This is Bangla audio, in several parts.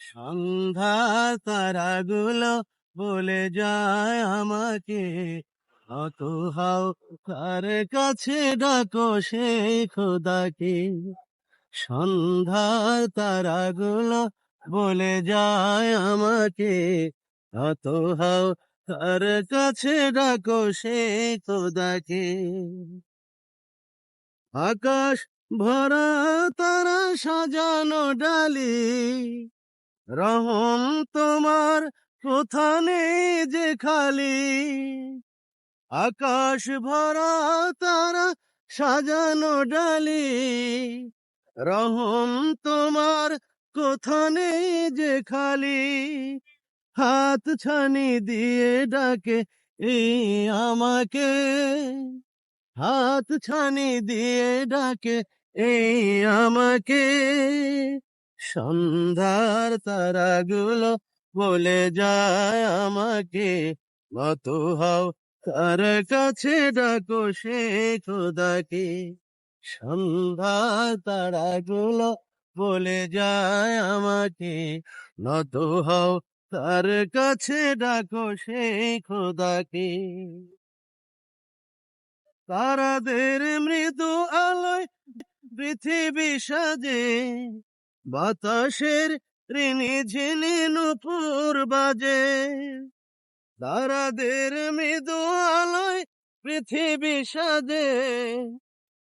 সন্ধ্যা তারাগুলো বলে যায় আমাকে অত হাও, কার কাছে ডাকো সে খোদাকে? সন্ধ্যার তারাগুলো বলে যায় আমাকে অত হাও, কার কাছে ডাকো সে খোদাকে? আকাশ ভরা তারা সাজানো ডালি রহম তোমার নেই যে খালি। আকাশ ভরা তারা সাজানো ডালি। রহম তোমার কোথা নেই যে খালি। হাত ছানি দিয়ে ডাকে এই আমাকে। হাত ছানি দিয়ে ডাকে এই আমাকে। সন্ধ্যার তারাগুলো বলে যায় আমাকে, মত হও, তার কাছে ডাকো সে খোদাকে। সন্ধ্যার তারাগুলো বলে যায় আমাকে নত হও, তার কাছে ডাকো সে খোদাকে। তারাদের মৃদু আলোয় পৃথিবী সাজে বাতাসের ঋণী ঝিনি নুপুর বাজে। তারাদের মৃদু আলোয় পৃথিবী সাজে।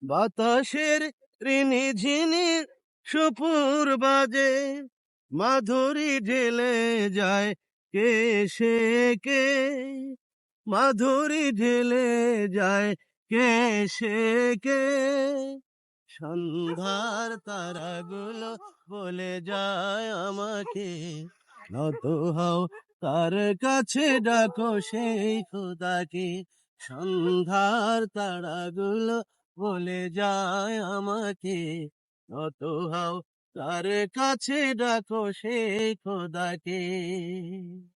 বাতাসের ঋণী ঝিনি সুপুর বাজে। মাধুরী ঢেলে যায় কে সে কে? মাধুরী ঢেলে যায় কে সে কে? সন্ধ্যার তারাগুলো বলে যায় আমাকে, নত হও তার কাছে ডাকো সেই খোদাকে। সন্ধ্যার তারাগুলো বলে যায় আমাকে, নত হও তার কাছে ডাকো সেই খোদাকে।